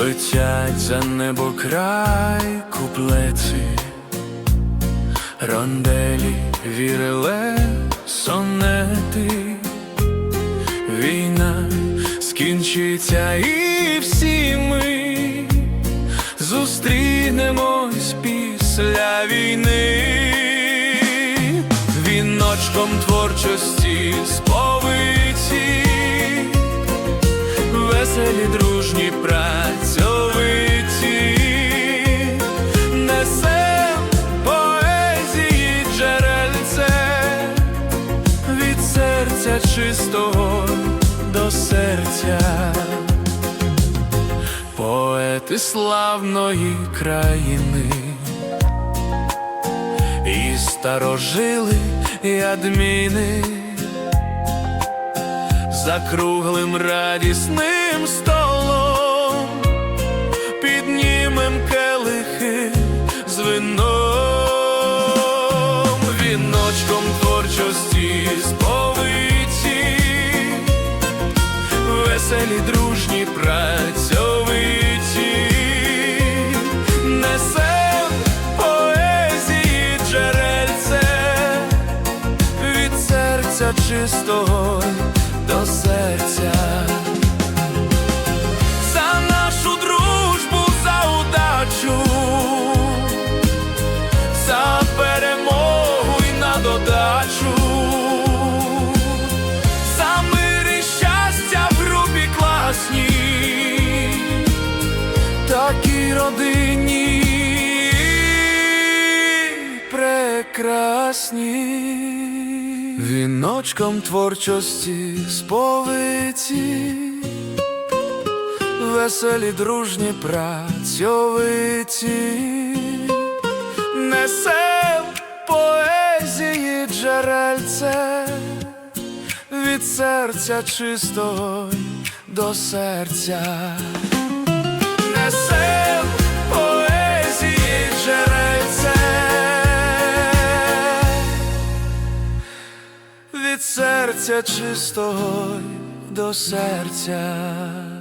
летять за небо край куплети, ронделі, віреле, сонети, війна скінчиться і всі ми зустрінемось після війни, віночком творчості серця чистого до серця. Поети славної країни, і старожили, і адміни, за круглим радісним столом піднімем келихи з вином, віночком творчості серця чистого до серця. За нашу дружбу, за удачу, за перемогу і на додачу. За мир щастя в групі класній, такі родині прекрасні, віночком творчості сповиті, веселі, дружні, працьовиті, несем поезії джерельце. Від серця чистого до серця. Серця чистого до серця.